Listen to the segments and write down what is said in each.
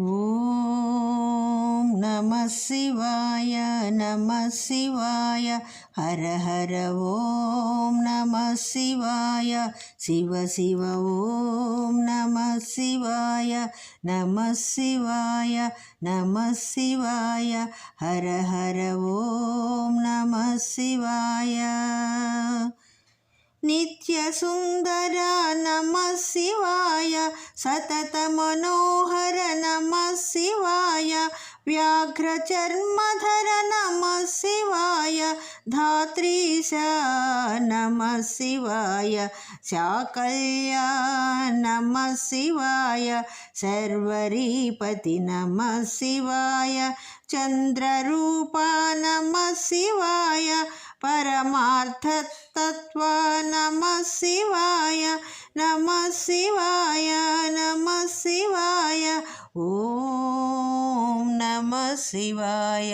ఓం నమ శివాయ నమ శివాయ హర హర ఓం నమ శివాయ శివ శివ ఓం నమ శివాయ నమ శివాయ నమ శివాయ హర హర ఓం నమ శివాయ. నిత్యసుందర నమ శివాయ సతత మనోహర నమ శివాయ వ్యాఘ్రచర్మధర నమ శివాయ ధాత్రీశ నమ శివాయ శాకల్యా నమ శివాయ సర్వరీపతి నమ శివాయ చంద్రరూప నమ శివాయ పరమార్థతత్వ నమ శివాయ నమ శివాయ నమ శివాయ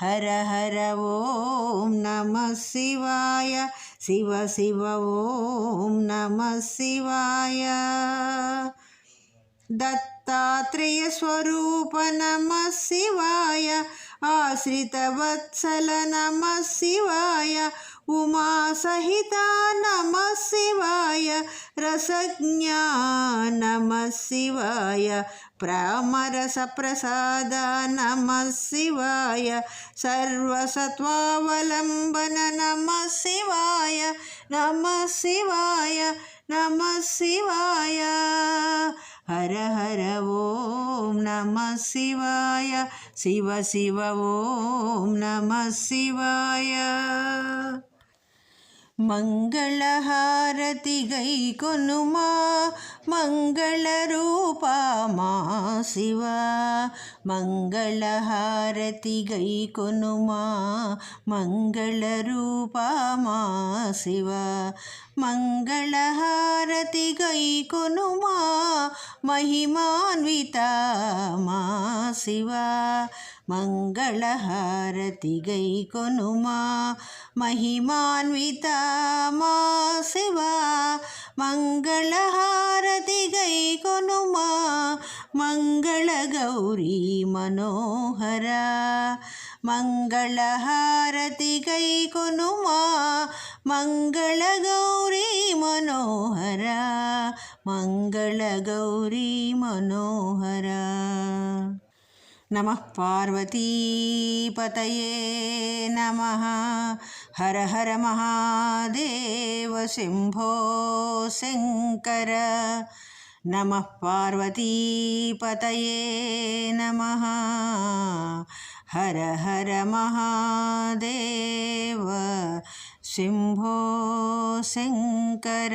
హర హర ఓం నమ శివాయ శివ శివ ఓం నమ శివాయ దత్తాత్రేయ స్వరూప నమ శివాయ ఆశ్రితవత్సల నమ శివాయ ఉమాసహిత నమ శివ రసజ్ఞా నమ శివాయ ప్రామరస ప్రసాద నమ శివాయ సర్వసత్వావలంబన నమ శివాయ నమ శివాయ నమ శివాయ హర హర ఓం నమ శివాయ శివ శివ ఓం నమ శివాయ మంగళహారతిగై కొనుమా మంగళరూపా మా శివ. మంగళహారతిగై కొనుమా మంగళరూపా మా శివ. మంగళహారతిగై కొనుమా మహిమాన్విత మా శివ. మంగళహారతి గై కొనుమా మహిమాన్విత మా శివ. మంగళహారతి గై కొనుమా మంగళ గౌరీ మనోహర. మంగళహారతి గై కొనుమా మంగళ గౌరీ మనోహర. మంగళ గౌరీ మనోహర. నమ పార్వతీపతయే నమ. హర హర మహాదేవ శంభో శంకర. నమ పార్వతీపతయే నమ. హర హర మహాదేవ శంభో శంకర.